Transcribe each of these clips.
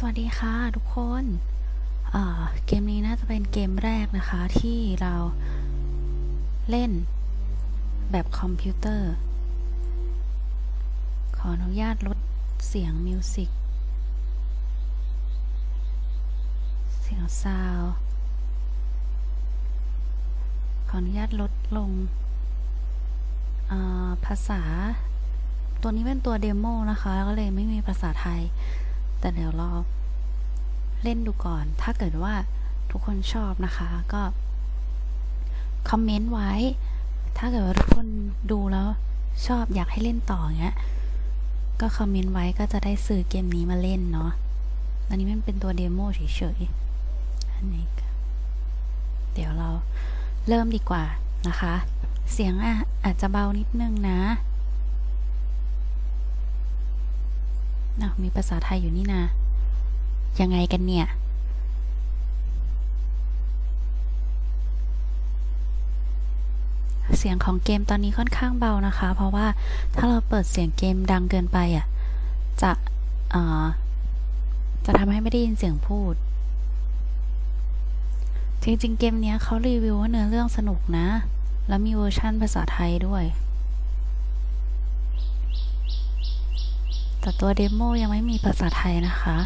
สวัสดีค่ะทุกคนเเกมนี้น่าจะเป็นเกมแรกนะคะที่เราเล่นแบบคอมพิวเตอร์ ขออนุญาตลดเสียงมิวสิก เสียงซาวขออนุญาตลดลง ภาษา ตัวนี้เป็นตัวเดโมนะคะ ก็เลยไม่มีภาษาไทย แต่เดี๋ยวรอเล่นดูก่อน ถ้าเกิดว่าทุกคนชอบนะคะก็คอมเมนต์ไว้ ถ้าเกิดว่าทุกคนดูแล้วชอบอยากให้เล่นต่ออย่างเงี้ย ก็คอมเมนต์ไว้ก็จะได้ซื้อเกมนี้มาเล่นเนาะ อันนี้มันเป็นตัวเดโมเฉยๆ อันนี้เดี๋ยวเราเริ่มดีกว่านะคะ เสียงออาจจะเบานิดนึงนะ อ้าวมีภาษาไทยอยู่นี่นะ ยังไงกันเนี่ย เสียงของเกมตอนนี้ค่อนข้างเบานะคะ เพราะว่าถ้าเราเปิดเสียงเกมดังเกินไปอะ จะเอ่อจะทำให้ไม่ได้ยินเสียงพูด จริงๆ เกมนี้เขารีวิวว่าเนื้อเรื่องสนุกนะ แล้วมีเวอร์ชั่นภาษาไทยด้วย แต่ตัวเดโมยังไม่มีภาษาไทยนะคะ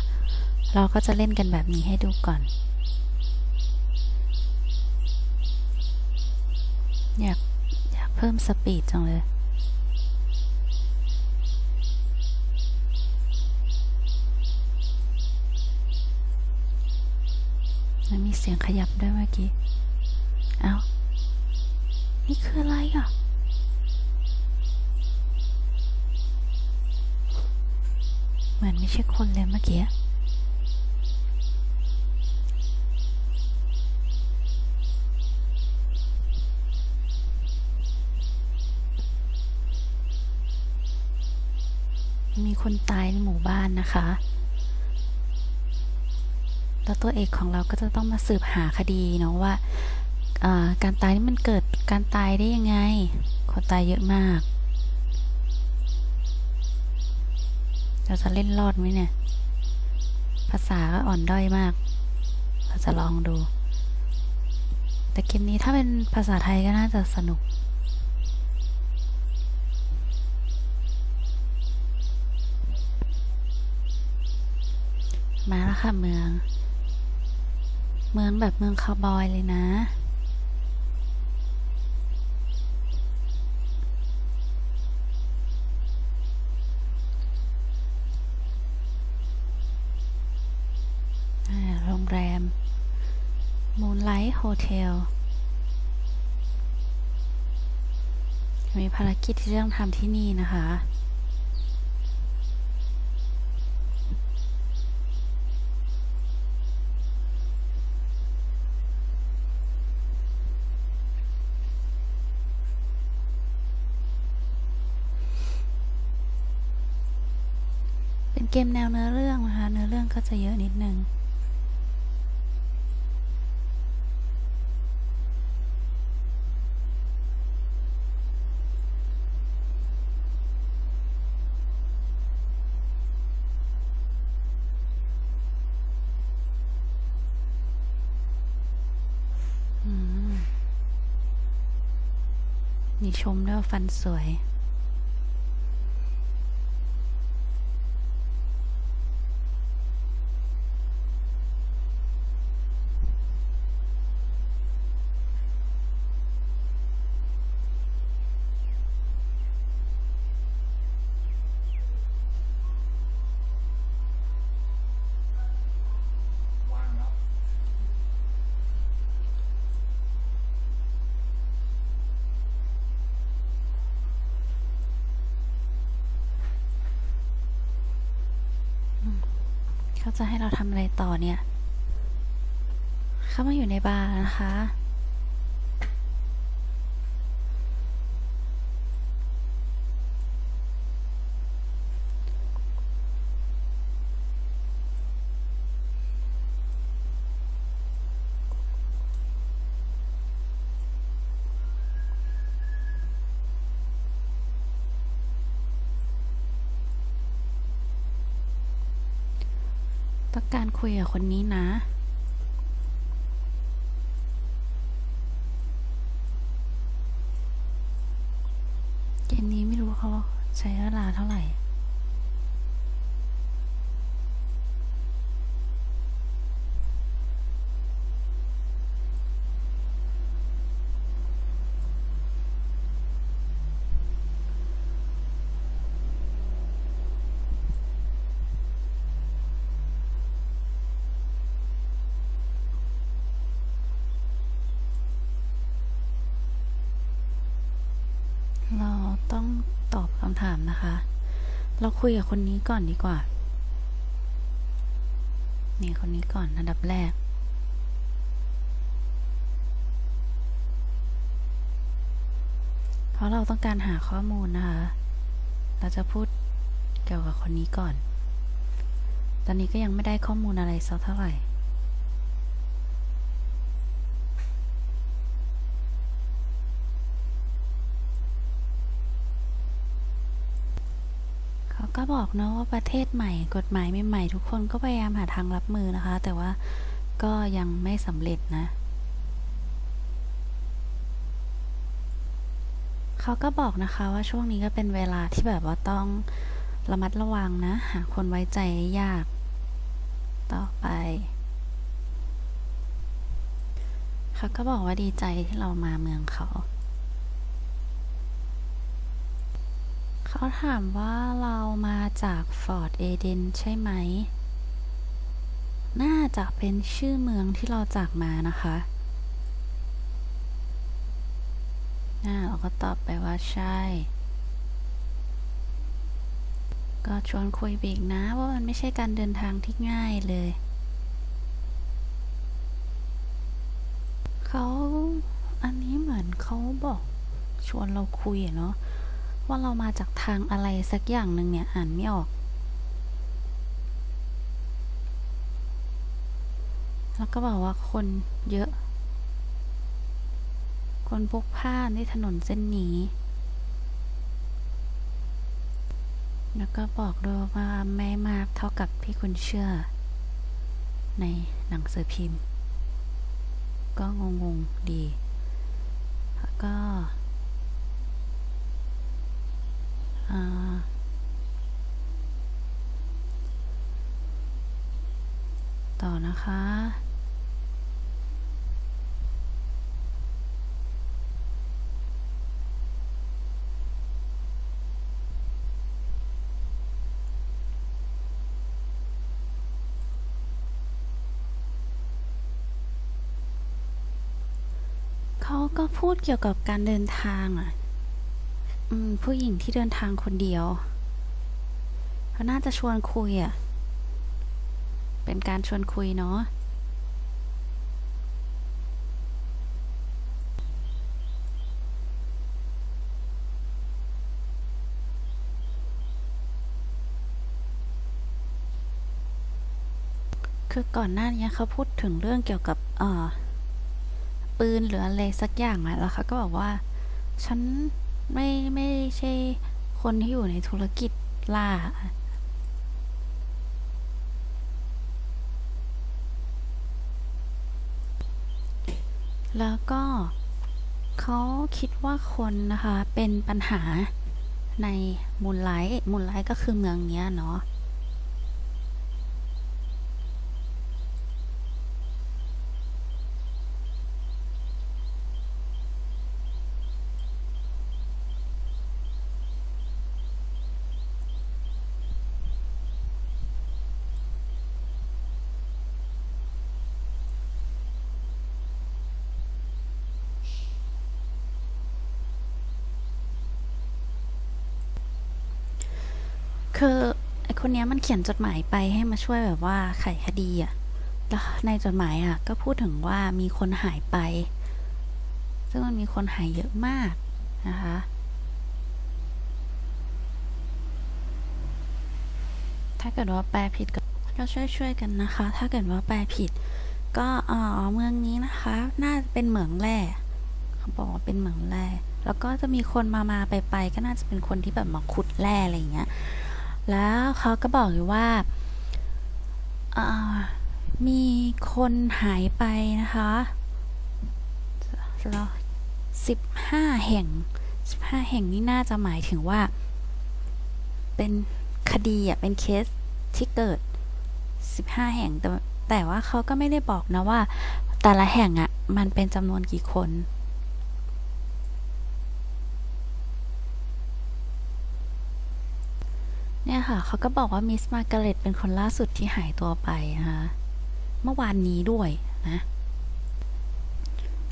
เราก็จะเล่นกันแบบนี้ให้ดูก่อน อยากอยากเพิ่มสปีดจังเลยแล้วมีเสียงขยับด้วยเมื่อกี้ เอ้า นี่คืออะไรอะ เหมือนไม่ใช่คนเลยเมื่อกี้มีคนตายในหมู่บ้านนะคะ แล้วตัวเอกของเราก็จะต้องมาสืบหาคดีเนาะว่าอ่าการตายนี่มันเกิดการตายได้ยังไง คนตายเยอะมาก เราจะเล่นรอดไหมเนี่ย ภาษาก็อ่อนด้อยมาก เราจะลองดู แต่เกมนี้ถ้าเป็นภาษาไทยก็น่าจะสนุก มาแล้วค่ะเมือง เมืองแบบเมืองคาวบอยเลยนะ อ่าโรงแรม Moonlight Hotel มีภารกิจที่ต้องทำที่นี่นะคะ เป็นเกมแนวเนื้อเรื่องนะคะ เนื้อเรื่องก็จะเยอะนิดนึง อืม มีชมด้วยฟันสวย จะให้เราทำอะไรต่อเนี่ย เข้ามาอยู่ในบาร์นะคะ การคุยกับคนนี้นะ เกมนี้ไม่รู้เขาใช้เวลาเท่าไหร่ เราต้องตอบคำถามนะคะ เรา คุยกับคนนี้ก่อนดีกว่า นี่คนนี้ก่อนอันดับแรก เพราะเราต้องการหาข้อมูลนะคะ เราจะพูดเกี่ยวกับคนนี้ก่อน ตอนนี้ก็ยังไม่ได้ข้อมูลอะไรสักเท่าไหร่ เขาก็ บอกเนอะว่าประเทศใหม่กฎหมายใหม่ๆทุกคนก็พยายามหาทางรับมือนะคะ แต่ว่าก็ยังไม่สำเร็จนะเขาก็บอกนะคะว่าช่วงนี้ก็เป็นเวลาที่แบบว่าต้องระมัดระวังนะ หาคนไว้ใจยาก ต่อไปเขาก็บอกว่าดีใจที่เรามาเมืองเขา เขาถามว่าเรามาจากฟอร์ดเอเดนใช่ไหม น่าจะเป็นชื่อเมืองที่เราจากมานะคะน่าเราก็ตอบไปว่าใช่ ก็ชวนคุยไปอีกนะว่ามันไม่ใช่การเดินทางที่ง่ายเลย เขาอันนี้เหมือนเขาบอกชวนเราคุยเนาะ ว่าเรามาจากทางอะไรสักอย่างหนึ่งเนี่ย อ่านไม่ออก แล้วก็บอกว่าคนเยอะ คนพกพล่านถนนเส้นนี้ แล้วก็บอกด้วยว่าไม่มากเท่ากับที่คุณเชื่อ ในหนังสือพิมพ์ ก็งงๆดี แล้วก็ อ่า ต่อนะคะ เขาก็พูดเกี่ยวกับการเดินทางอะ ผู้หญิงที่เดินทางคนเดียวเขาน่าจะชวนคุยอะ เป็นการชวนคุยเนาะคือก่อนหน้านี้เขาพูดถึงเรื่องเกี่ยวกับเอ่อปืนหรืออะไรสักอย่างอะแล้วเขาก็บอกว่า ฉัน ไม่ไม่ใช่คนที่อยู่ในธุรกิจล่า แล้วก็เขาคิดว่าคนนะคะเป็นปัญหาในมูลไลท์มูลไลท์ก็คือเมืองเนี้ยเนาะ คือไอคนเนี้ยมันเขียนจดหมายไปให้มาช่วยแบบว่าไขคดีอะแล้วในจดหมายอะก็พูดถึงว่ามีคนหายไป ซึ่งมันมีคนหายเยอะมากนะคะถ้าเกิดว่าแปลผิดก็ก็ช่วยช่วยๆกันนะคะ ถ้าเกิดว่าแปลผิด ก็เอ๋อเมืองนี้นะคะ น่าจะเป็นเหมืองแร่เขาบอกว่าเป็นเหมืองแร่แล้วก็จะมีคนมามาไปไปก็น่าจะเป็นคนที่แบบมาขุดแร่อะไรอย่างเงี้ย แล้วเขาก็บอกอยู่ว่าามีคนหายไปนะคะแล้วสิบห้าแห่งสิบห้าแห่งนี่น่าจะหมายถึงว่า เป็นคดีอะ เป็นเคสที่เกิดสิบห้าแห่งแต่แต่ว่าเขาก็ไม่ได้บอกนะว่า แต่ละแห่งอะ มันเป็นจำนวนกี่คน เนี่ยค่ะเขาก็บอกว่ามิสมาร์กาเร็ตเป็นคนล่าสุดที่หายตัวไปนะคะเมื่อวานนี้ด้วยนะ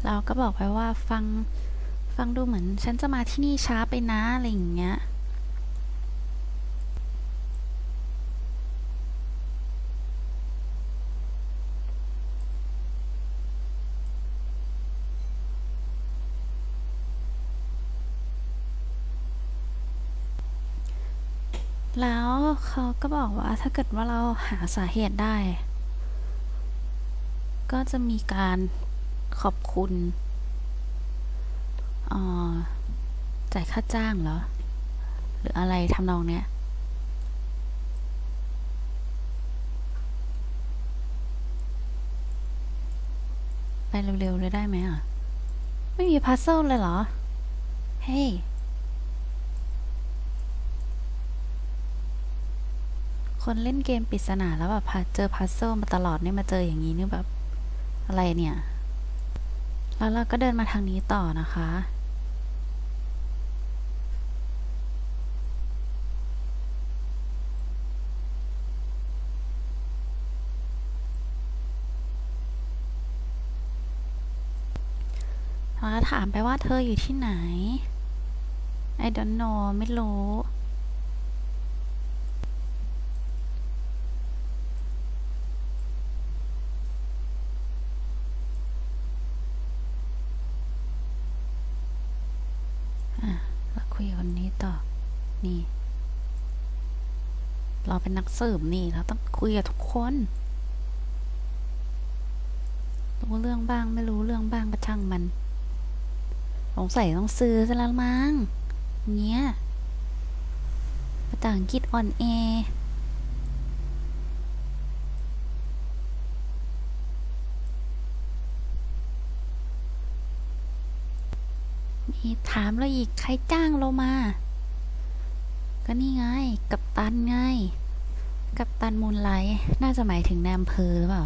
เราก็บอกไปว่าฟังฟังดูเหมือน ฉันจะมาที่นี่ช้าไปนะอะไรอย่างเงี้ย แล้ว เขาก็บอกว่าถ้าเกิดว่าเราหาสาเหตุได้ ก็จะมีการขอบคุณจ่ายค่าจ้างเหรอ หรืออะไรทำนองเนี้ยไปเร็วๆเลยได้ไหมอะ ไม่มีพัซเซลเลยเหรอ เฮ้ย คนเล่นเกมปริศนาแล้วแบบเจอพัซเซิลมาตลอดเนี่ยมาเจออย่างนี้นี่แบบอะไรเนี่ย แล้วเราก็เดินมาทางนี้ต่อนะคะ เราก็ถามไปว่าเธออยู่ที่ไหน I don't know ไม่รู้ อะเราคุยกับคนนี้ต่อ นี่ เราเป็นนักสืบนี่เราต้องคุยกับทุกคน รู้เรื่องบ้างไม่รู้เรื่องบ้างก็ช่างมัน สงสัยต้องซื้อซะแล้วมั้งเงี้ยภาษาอังกฤษอ่อนแอมีถามเราอีกใครจ้างเรามา ก็นี่ไง กับตันไง กับตันมูลไลท์น่าจะหมายถึงนายอำเภอหรือเปล่า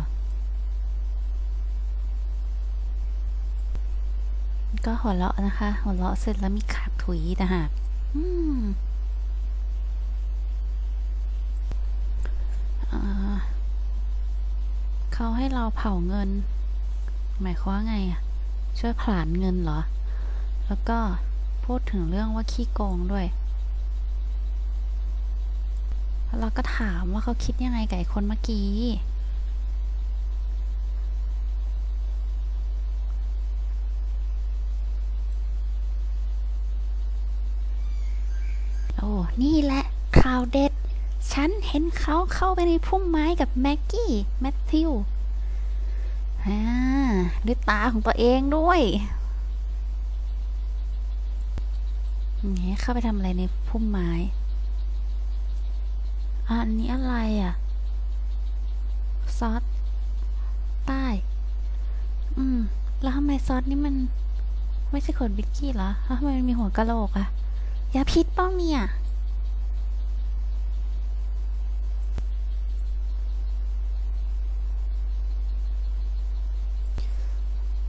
ก็หัวเราะนะคะ หัวเราะเสร็จแล้วมีขากถุยนะฮะอืมเขาให้เราเผาเงิน หมายความว่าไงอะช่วยผลาญเงินเหรอ แล้วก็พูดถึงเรื่องว่าขี้โกงด้วย เราก็ถามว่าเขาคิดยังไงกับไอ้คนเมื่อกี้ โอ้ นี่แหละข่าวเด็ด ฉันเห็นเขาเข้าไปในพุ่มไม้กับแม็กกี้ แมทธิวอ่าด้วยตาของตัวเองด้วยนี่เข้าไปทำอะไรในพุ่มไม้ อันนี้อะไรอะ ซอส ใต้ อืม แล้วทำไมซอสนี่มัน ไม่ใช่ขนบิกกี้เหรอแล้วทำไมมันมีหัวกะโหลกอะ ยาพิษป้องเนี่ย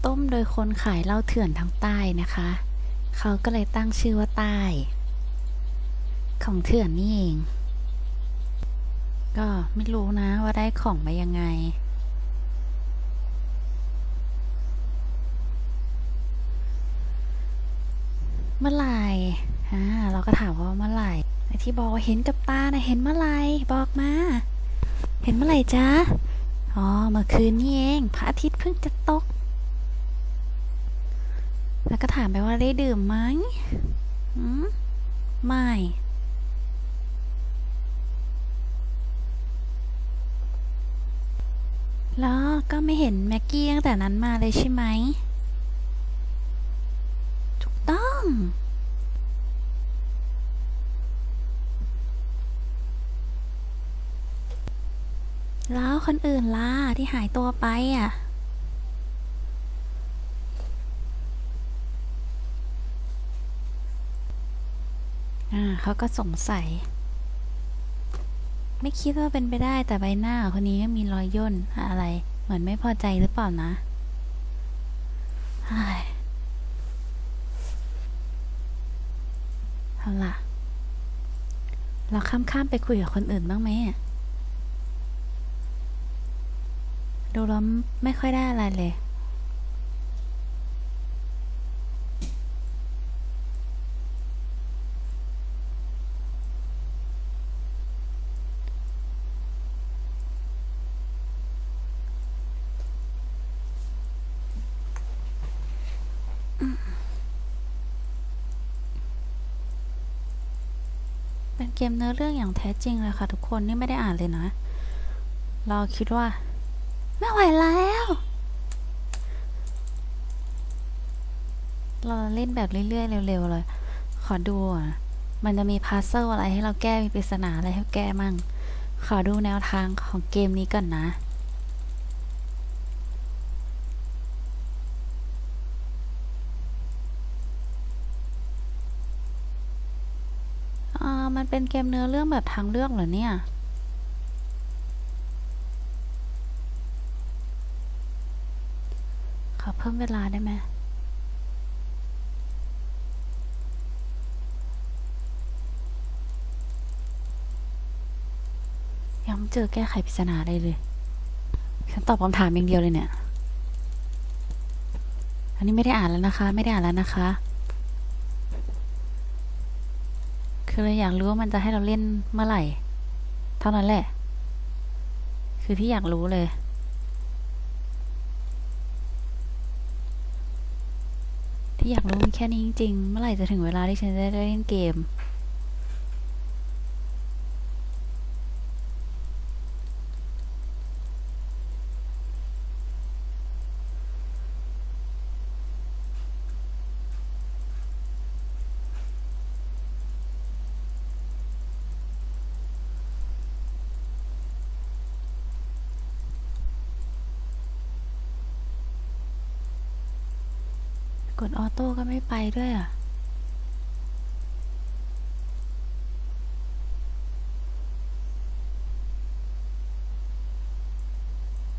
ต้มโดยคนขายเหล้าเถื่อนทางใต้นะคะ เขาก็เลยตั้งชื่อว่าใต้ ของเถื่อนนี่เอง ก็ไม่รู้นะว่าได้ของมายังไง เมื่อไหร่อ่าเราก็ถามว่าเมื่อไหร่ที่บอกว่าเห็นกับตานะเห็นเมื่อไหร่บอกมา เห็นเมื่อไหร่จ๊ะอ๋อเมื่อคืนนี่เองพระอาทิตย์เพิ่งจะตก แล้วก็ถามไปว่าได้ดื่มไหมอืมไม่ แล้วก็ไม่เห็นแม็กกี้ตั้งแต่นั้นมาเลยใช่ไหม ถูกต้อง แล้วคนอื่นล่ะที่หายตัวไปอะ อ่าเขาก็สงสัย ไม่คิดว่าเป็นไปได้แต่ใบหน้าคนนี้ก็มีรอยย่นอะไร เหมือนไม่พอใจหรือเปล่านะเอาล่ะ เราข้ามๆไปคุยกับคนอื่นบ้างไหมดูแล้วไม่ค่อยได้อะไรเลย เกมเนื้อเรื่องอย่างแท้จริงเลยค่ะทุกคนนี่ไม่ได้อ่านเลยนะ เราคิดว่า ไม่ไหวแล้ว เราเล่นแบบเรื่อยๆเร็วๆเลย ขอดูอะมันจะมีพาร์เซลอะไรให้เราแก้มีปริศนาอะไรให้แก้มั่ง ขอดูแนวทางของเกมนี้ก่อนนะ อ่า มัน เกมเนื้อเรื่องแบบทางเลือกเหรอเนี่ย ขอเพิ่มเวลาได้ไหมยังไม่เจอแก้ไขปริศนาอะไรเลย ฉันตอบคำถามอย่างเดียวเลยเนี่ย อันนี้ไม่ได้อ่านแล้วนะคะ ไม่ได้อ่านแล้วนะคะ คือเราอยากรู้ว่ามันจะให้เราเล่นเมื่อไหร่ เท่านั้นแหละ คือที่อยากรู้เลยที่อยากรู้มันแค่นี้จริงๆ เมื่อไหร่จะถึงเวลาที่ฉันจะได้เล่นเกม ดออโต้ก็ไม่ไปด้วยอะ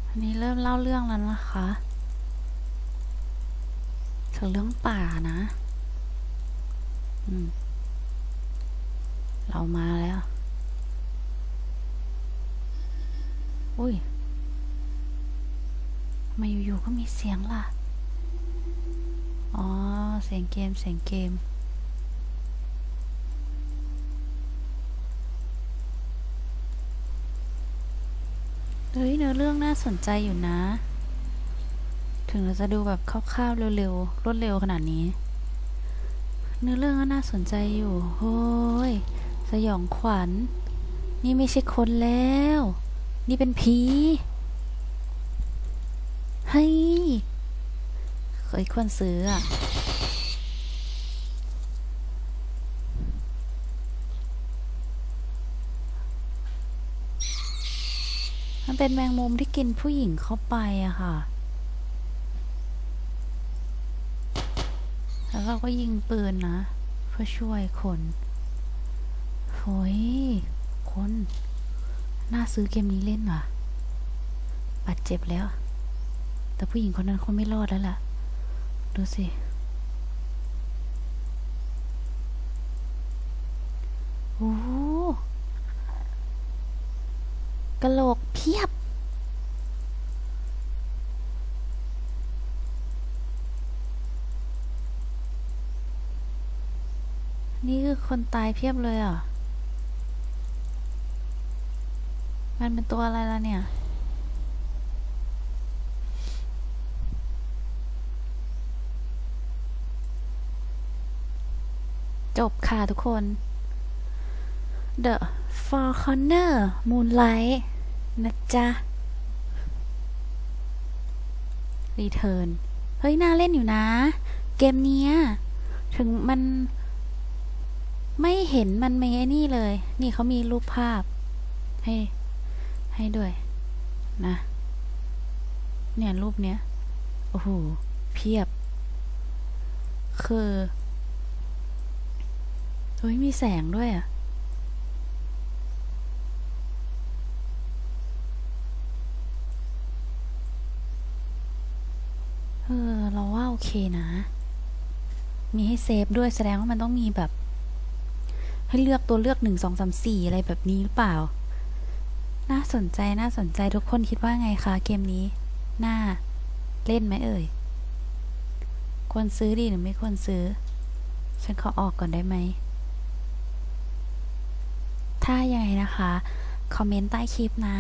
อันนี้เริ่มเล่าเรื่องแล้วนะคะถึงเรื่องป่านะอืมเรามาแล้ว อุ้ยทำไมาอยู่ๆก็มีเสียงล่ะ อ๋อ เสียงเกม เสียงเกม เฮ้ยเนื้อเรื่องน่าสนใจอยู่นะ ถึงเราจะดูแบบคร่าวๆเร็วๆ รวดเร็วขนาดนี้ เนื้อเรื่องก็น่าสนใจอยู่โฮ้ย สยองขวัญ นี่ไม่ใช่คนแล้ว นี่เป็นผี เฮ้ย เคยควรซื้ออะมันเป็นแมงมุมที่กินผู้หญิงเข้าไปอะค่ะ แล้วเราก็ยิงปืนนะ เพื่อช่วยคนโอ้ย คน น่าซื้อเกมนี้เล่นว่ะบาดเจ็บแล้ว แต่ผู้หญิงคนนั้นคงไม่รอดแล้วล่ะ ดูสิ โอ้โหกะโหลกเพียบ นี่คือคนตายเพียบเลยอะ มันเป็นตัวอะไรล่ะเนี่ย จบค่ะทุกคน The Four Corner Moonlight นะจ๊ะ Return เฮ้ย น่าเล่นอยู่นะ เกมเนี้ย ถึงมัน ไม่เห็นมันมีไอ้นี่เลย นี่เขามีรูปภาพ ให้ ให้ด้วย นะ เนี่ย รูปเนี้ย โอ้โห เพียบ คือ ฮ้ย มีแสงด้วยอะ เออ เราว่าโอเคนะ มีให้เซฟด้วยแสดงว่ามันต้องมีแบบ ให้เลือกตัวเลือกหนึ่งสองสามสี่อะไรแบบนี้หรือเปล่า น่าสนใจน่าสนใจทุกคนคิดว่าไงคะเกมนี้ น่า เล่นไหมเอ่ย ควรซื้อดีหรือไม่ควรซื้อ ฉันขอออกก่อนได้ไหม ถ้ายังไงนะคะ คอมเมนต์ใต้คลิปนะ